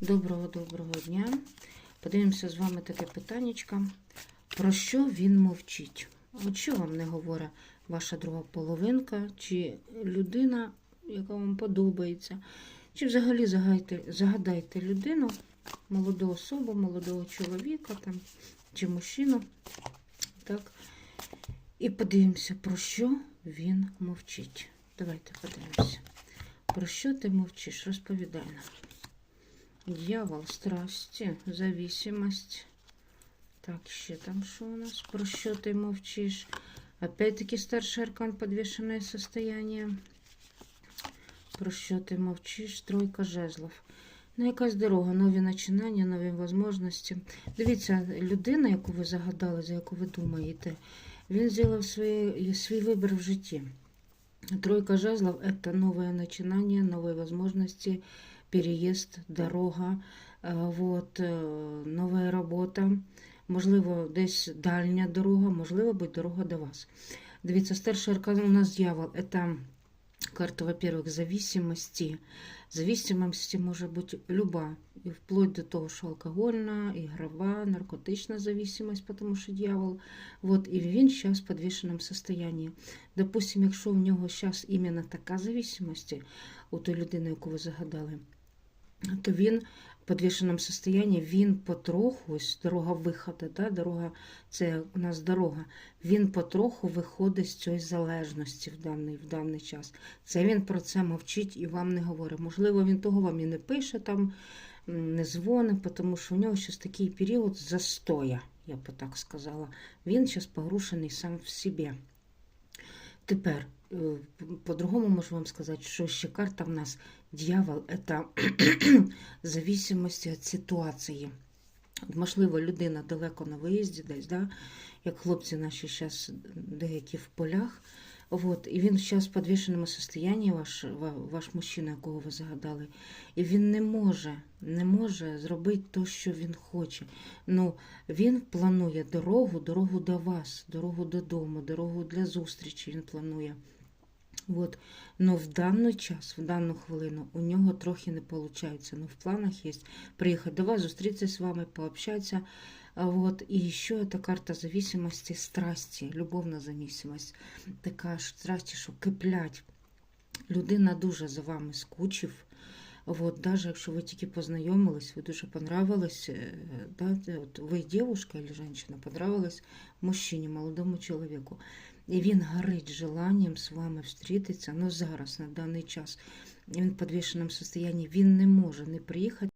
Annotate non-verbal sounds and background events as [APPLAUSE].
Доброго доброго дня. Подивимося з вами таке питаннячко. Про що він мовчить? От що вам не говорить ваша друга половинка, чи людина, яка вам подобається, чи взагалі загадайте, загадайте людину, молоду особу, молодого чоловіка там, чи мужчину. Так. І подивимося, про що він мовчить. Давайте подивимося. Про що ти мовчиш? Розповідай нам. Дьявол, страсті, зависимость. Так, ще там що у нас? Про що ти мовчиш? Опять-таки старший аркан подвешенное состояние. Про що ти мовчиш? Тройка жезлов. Ну, якась дорога, нові починання, нові можливості. Дивіться, людина, яку ви загадали, за яку ви думаєте, він зробив свій, свій вибір в житті. Тройка жезлов – это новое начинание, новые возможности, переїзд, дорога, е, вот, е, нова робота, можливо, десь дальня дорога, можливо, буде дорога до вас. Дивіться, старший аркан у нас дьявол. Это карта, во-первых, зависимости. Зависимості може бути люба, і вплоть до того, що алкогольна, ігрова, наркотична зависимость, тому що дьявол. Вот, і він зараз в підвішеному состоянии. Допустим, якщо в нього зараз іменно така зависимость, у той людини, яку ви загадали, то він в підвішеному состоянии, він потроху, ось дорога виходу, да, дорога, це у нас дорога, він потроху виходить з цієї залежності в даний, в даний час. Це він про це мовчить і вам не говорить. Можливо, він того вам і не пише, там, не дзвонить, тому що у нього зараз такий період застоя, я б так сказала. Він зараз погрушений сам в собі. Тепер, по-другому можу вам сказати, що ще карта в нас дьявол це [CLEARS THROAT] зависимості від ситуації. Можливо, людина далеко на виїзді десь, да? як хлопці наші зараз деякі в полях. От, і він зараз в підвішеному состоянні, ваш, ваш мужчина, якого ви загадали, і він не може, не може зробити те, що він хоче. Ну, він планує дорогу, дорогу до вас, дорогу додому, дорогу для зустрічі він планує. От. Но в даний час, в дану хвилину, у нього трохи не виходить. Ну, в планах є приїхати до вас, зустрітися з вами, пообщатися. Вот. І ще эта карта зависимости, страсті, любовна зависимость. Така ж страсті, що киплять. Людина дуже за вами скучив. Вот, даже якщо ви тільки познайомились, ви дуже понравились, е, да, от ви девушка или женщина, понравилась мужчині, молодому чоловіку. І він горить желанням з вами встрітитися, але зараз, на даний час, він в підвішеному состоянні, він не може не приїхати.